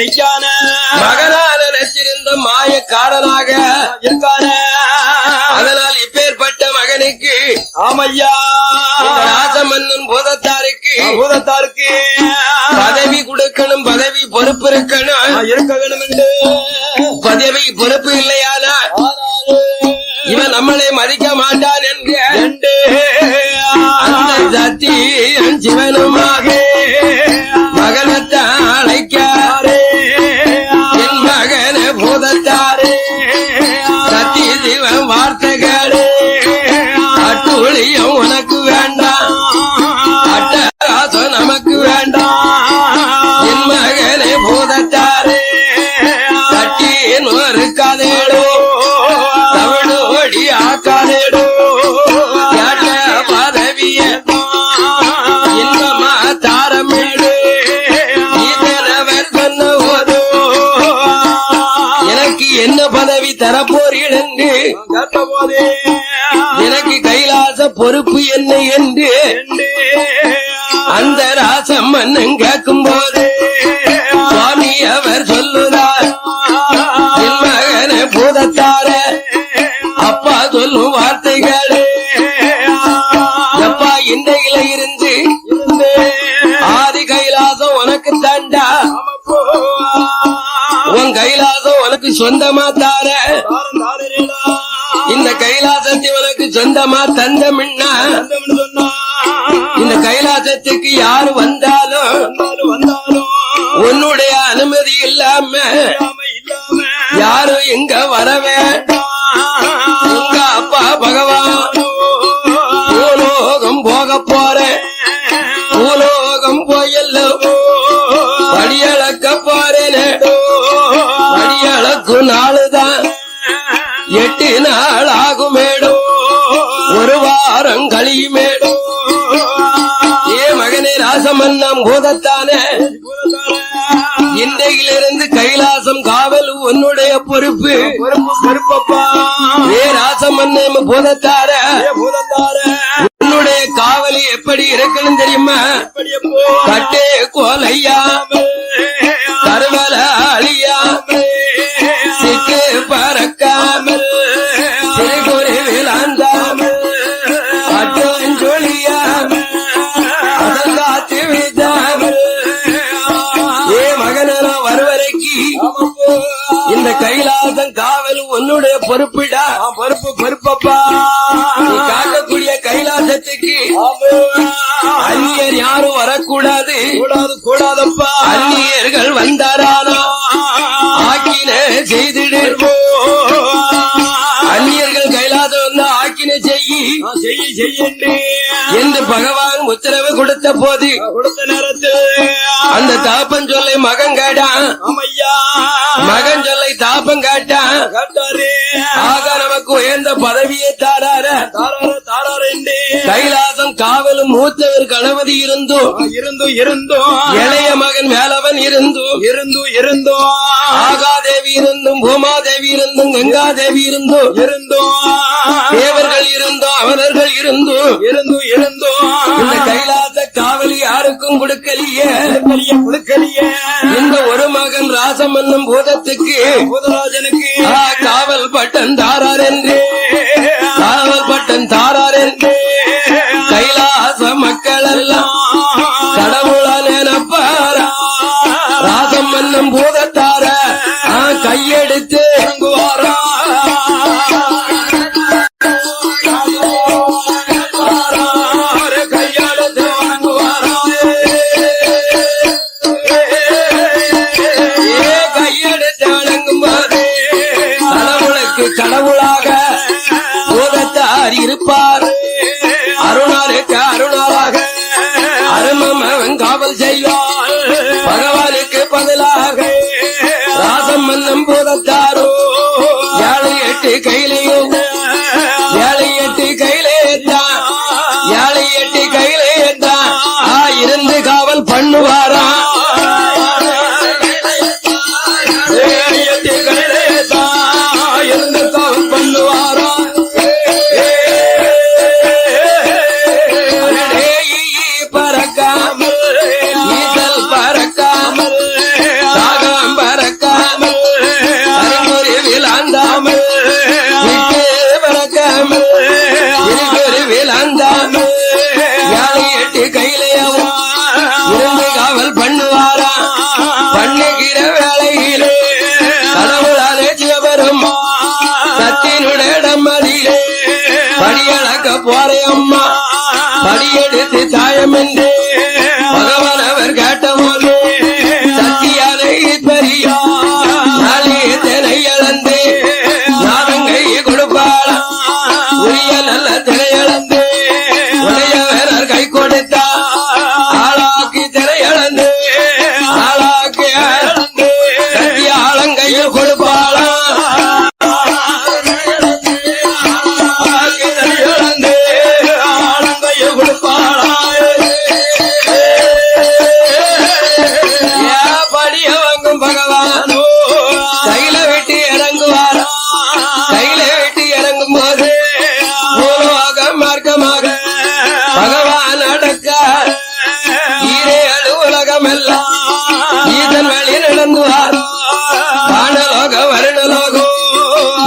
நிக்கான நிக்கான மகனா நினைச்சிருந்த மாயக்காரனாக இருக்கான. அதனால் இப்பேற்பட்ட மகனுக்கு ஆமையா. இந்த ராஜமன்னன் பூதத்தாருக்கு பூதத்தாருக்கு. பதவி கொடுக்கணும் பதவி பொறுப்பு இருக்கணும். இருக்க வேண்டும் என்று பதவி பொறுப்பு இல்லையானா இவன் நம்மளை மதிக்க மாட்டான். அட்டுழியம் உனக்கு வேண்டாம் அட்டகாசம் நமக்கு வேண்டாம் என் மகனே பூதத்தாரே கட்டி நொறுக்காதேடோ தவணோடி ஆக்காதேடோ கேட்ட பதவிய இன்பமா தாரமேடு எனக்கு என்ன பதவி தரப்போறீள் என்று கேட்ட போதே பொறுப்பு என்ன என்று அந்த ராசம் மன்னன் கேட்கும் போது சுவாமி அவர் சொல்லுதார் என் மகனே பூதத்தார அப்பா சொல்லும் வார்த்தைகளே எப்பா இன்றையில இருந்து ஆதி கைலாசம் உனக்கு தாண்டா? உன் கைலாசம் உனக்கு சொந்தமா தார? இந்த கைலாசத்தை சொந்தமா தந்தமின்னா இந்த கைலாசத்துக்கு யாரு வந்தாலும் உன்னுடைய அனுமதி இல்லாம யாரும் இங்க வரவே பூதத்தானே? இன்றையிலிருந்து கைலாசம் காவல் உன்னுடைய பொறுப்பு. பொறுப்பப்பா. ஏ ராசமன்னம் பூதத்தார? பூதத்தார. உன்னுடைய காவலி எப்படி இருக்கணும் தெரியுமா? கட்டே கோலையா. பொறுப்பிடா. பொறுப்பு பொறுப்பப்பா. காட்டக்கூடிய கைலாசத்துக்கு அந்நியர் யாரும் வரக்கூடாது. கூடாது கூடாதப்பா. அந்நியர்கள் வந்தாரானா? ஆக்கின செய்திடு. அந்நியர்கள் கைலாசம் வந்து ஆக்கின செய்யி செய்ய செய்யண்டு. என்று பகவான் உத்தரவு கொடுத்த போது கொடுத்த நேரத்தில். அந்த தாப்பன் சொல்லை மகன் கேட்டான். ஆமையா. மகன் சொல்லை தாபம் காட்டான். காட்டாரே. ஆக நமக்கு உயர்ந்த பதவியை தாரார. கைலாசம் காவலும் மூத்தவர் கணபதி இருந்தோ? இருந்தோ இருந்தோ. இளைய மகன் மேலவன் இருந்தோ? இருந்தோ இருந்தோ. ஆகாதேவி இருந்தும் பூமாதேவி இருந்தும் கங்காதேவி இருந்தோ? இருந்தோ. தேவர்கள் இருந்தோ அவரர்கள் இருந்தோ? இருந்தோ இருந்தோ. இந்த கைலாச காவல் யாருக்கும் கொடுக்கலையே கொடுக்கலையே. பூதம் என்னும் பூதத்துக்கு. பூதராஜனுக்கு. காவல் பட்டன் தாரார் என்றே. காவல் பட்டன் தாரார் என்றே. கைலாச மக்கள் எல்லாம் கடவுளால் எனப்பாரா. ராசம் என்னும் பூதத்தார கையெடுத்து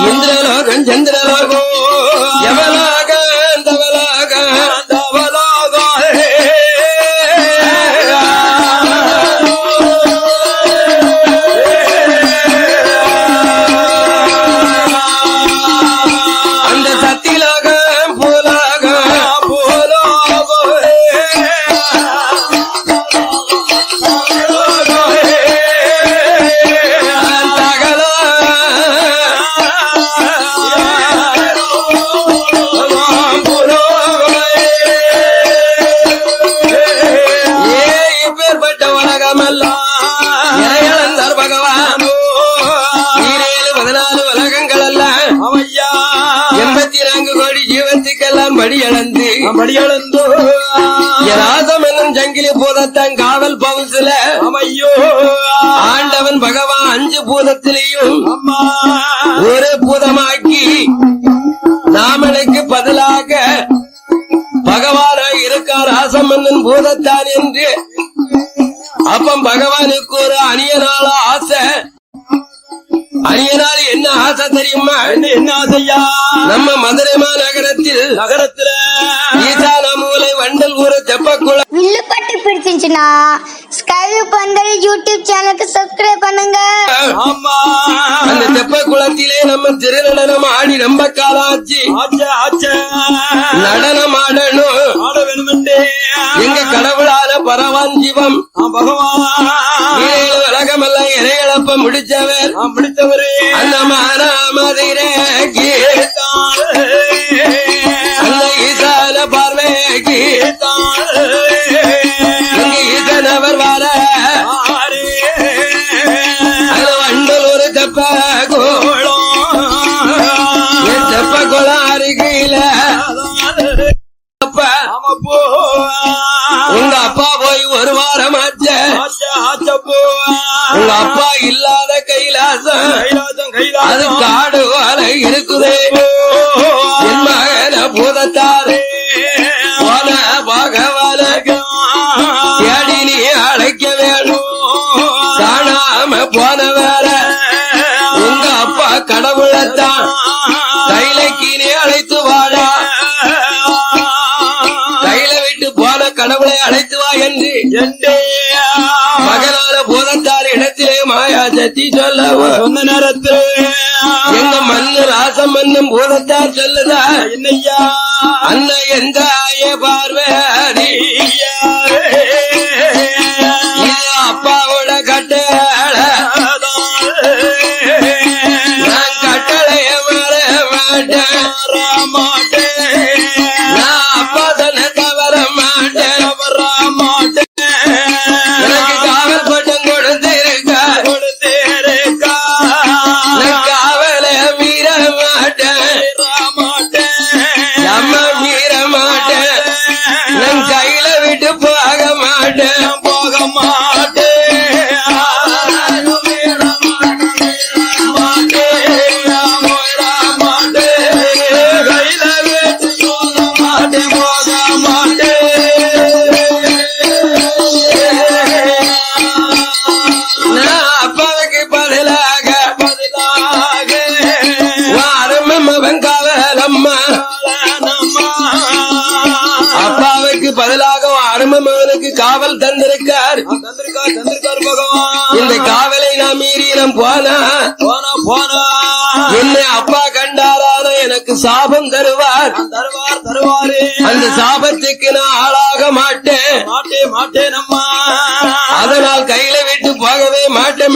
ఇంద్రలోకం చంద్రలోకం ஒரு பூதமாக்கி ராமனுக்கு பதிலாக பகவானா இருக்கார் ஆசமன்னன் பூதத்தான் என்று. அப்பம் பகவானுக்கு ஒரு அணியனால ஆசை. அரியனால் என்ன ஆசை தெரியுமா? என்ன ஆசையா நம்ம மதுரை மாநகரத்தில் நகரத்துல ஈசான வண்டல் ஊர தெப்பக்குளம். வில்லுப்பட்டு பிடிச்சிருந்துச்சுன்னா ஸ்கைப் பந்தல் யூடியூப் சேனலுக்கு சப்ஸ்கிரைப் பண்ணுங்க. ஆமா. அந்த தெப்ப குளத்திலே நம்ம திருநடனம் ஆடி ரொம்ப காலம் ஆச்சு நடனம் ஆடணும். ஆட வேணும் எங்க கடவுளால பரவான் ஜீவம். பகவான். உலகமெல்லாம் இணையளப்ப முடிச்சவர் முடிச்சவரே அந்த மானாமதிரே கீழ இல்லாத கைலாசம். அது காடு வாழ இருக்குதே. என் மகன பூதத்தாரே போன பகவான தேடி நீ அழைக்க வேணும் காணாம போன வேற. உங்க அப்பா கடவுளத்தான். கைலைக்கு நீ அழைத்து வாடா. கையில விட்டு போன கடவுளை அழைத்து வா என்று சத்தி சொல்லவும் சொன்ன நேரத்தில். எங்க மண்ணு ராசம் மண்ணும் பூதத்தார் சொல்லுதா என்னையா? அண்ணன் எந்த ஆய பார்வதி எனக்கு சாபம் தருவார். தருவார் தருவாரே. அந்த சாபத்துக்கு நான் ஆளாக மாட்டேன். மாட்டே மாட்டேன் அம்மா அதனால் கையில விட்டு போகவே மாட்டேன்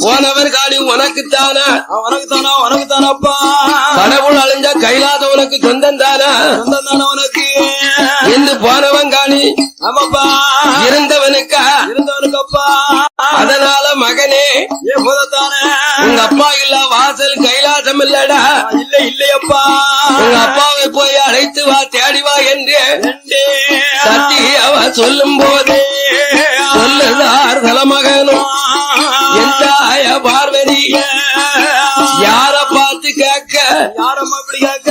போனவர் காணி உனக்குத்தானா? உனக்கு தானா உனக்கு தானப்பா கடவுள் அழிஞ்சா கைலாத உனக்கு சொந்தம் தானா சொந்தம் தானே உனக்கு? என்று போனவன் காணி ஆமாப்பா. இருந்தவனுக்கா? இருந்தவனுக்கப்பா. அதனால மகனே ஏ புதத்தானே. உங்க அப்பா இல்ல வாசல் கைலாசம் இல்லடா. இல்ல இல்லையப்பா. உங்க அப்பாவை போய் அழைத்து வா தேடி வா என்று சத்தி அவ சொல்லும் போது சொல்லுதார் தலமகனும் எந்த ஆய பார்வதி யார பார்த்து கேட்க? யாரம்மா அப்படி கேட்க?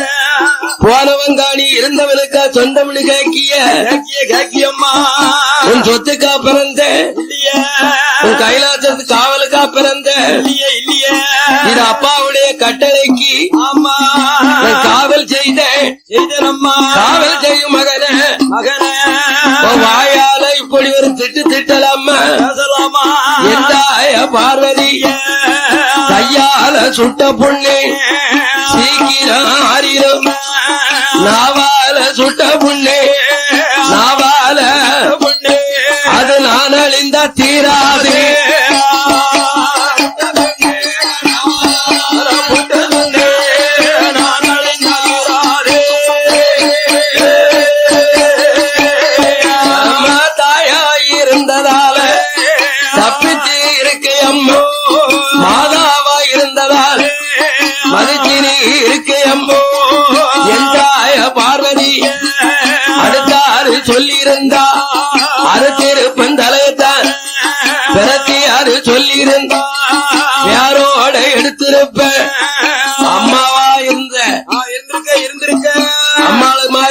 போனவன் காணி இருந்தவனுக்கா சொந்தம்னு கேக்கிய கேக்கிய கேக்கியம்மா உன் சொத்துக்கா பிறந்த? உன் கைலாசத்து காவலுக்கா பிறந்த? இல்லையே இல்லையே. இது அப்பாவுடைய கட்டளைக்கு. ஆமா. காவல் செய்தேன் செய்தனம்மா. காவல் செய்யும் மகனே. மகனே. வாயால இப்படி ஒரு திட்டு திட்டலாமா பார்வதிய கையால சுட்ட புண்ணு சீக்கிரம்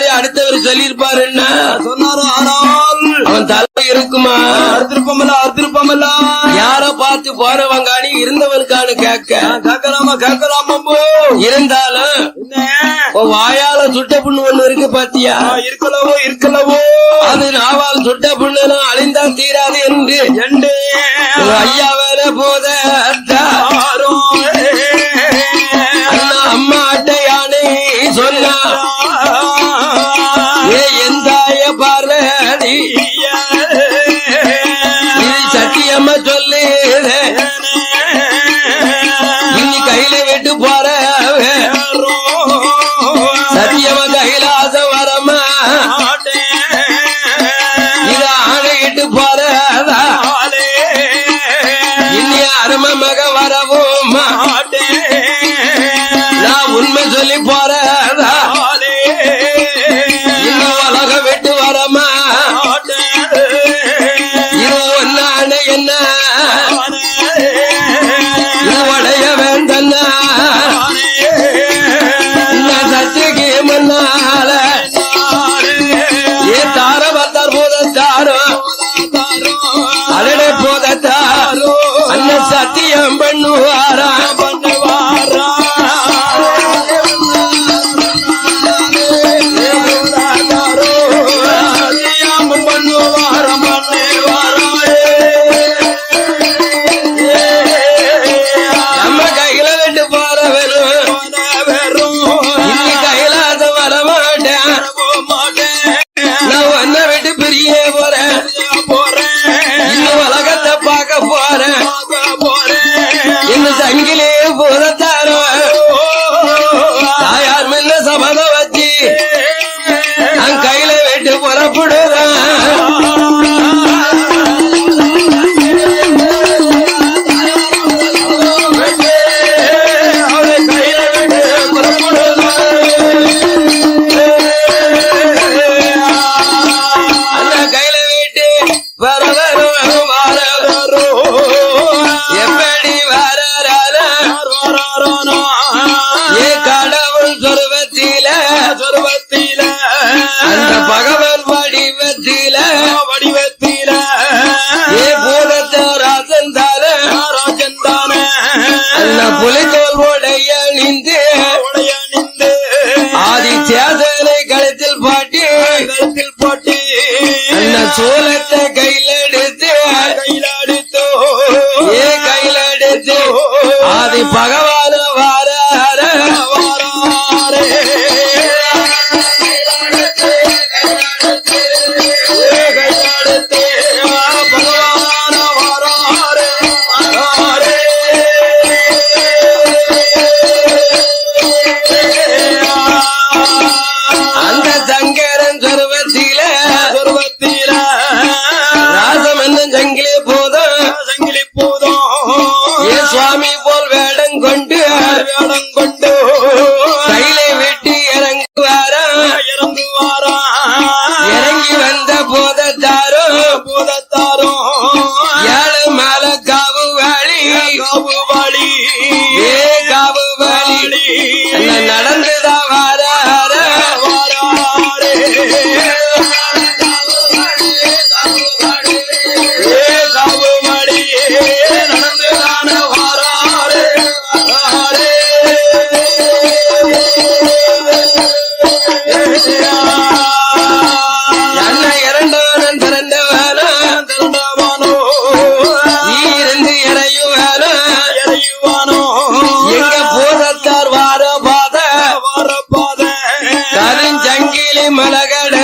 மாதிரி அடுத்தவர் சொல்லியிருப்பாருன்னா சொன்னாரோ ஆனால்? அவன் தலை இருக்குமா? அறுத்திருப்பமல்ல அறுத்திருப்பமல்ல யார பார்த்து போனவங்காணி இருந்தவனுக்கானு கேட்க. கேட்கலாமா கேட்கலாமா இருந்தாலும் என்ன? வாயால சுட்ட புண்ணு ஒண்ணு இருக்கு பாத்தியா? இருக்கலவோ இருக்கலவோ? அது நாவால் சுட்ட புண்ணு அழிந்தான் தீராது என்று. எண்டே. વાળી. Malagada.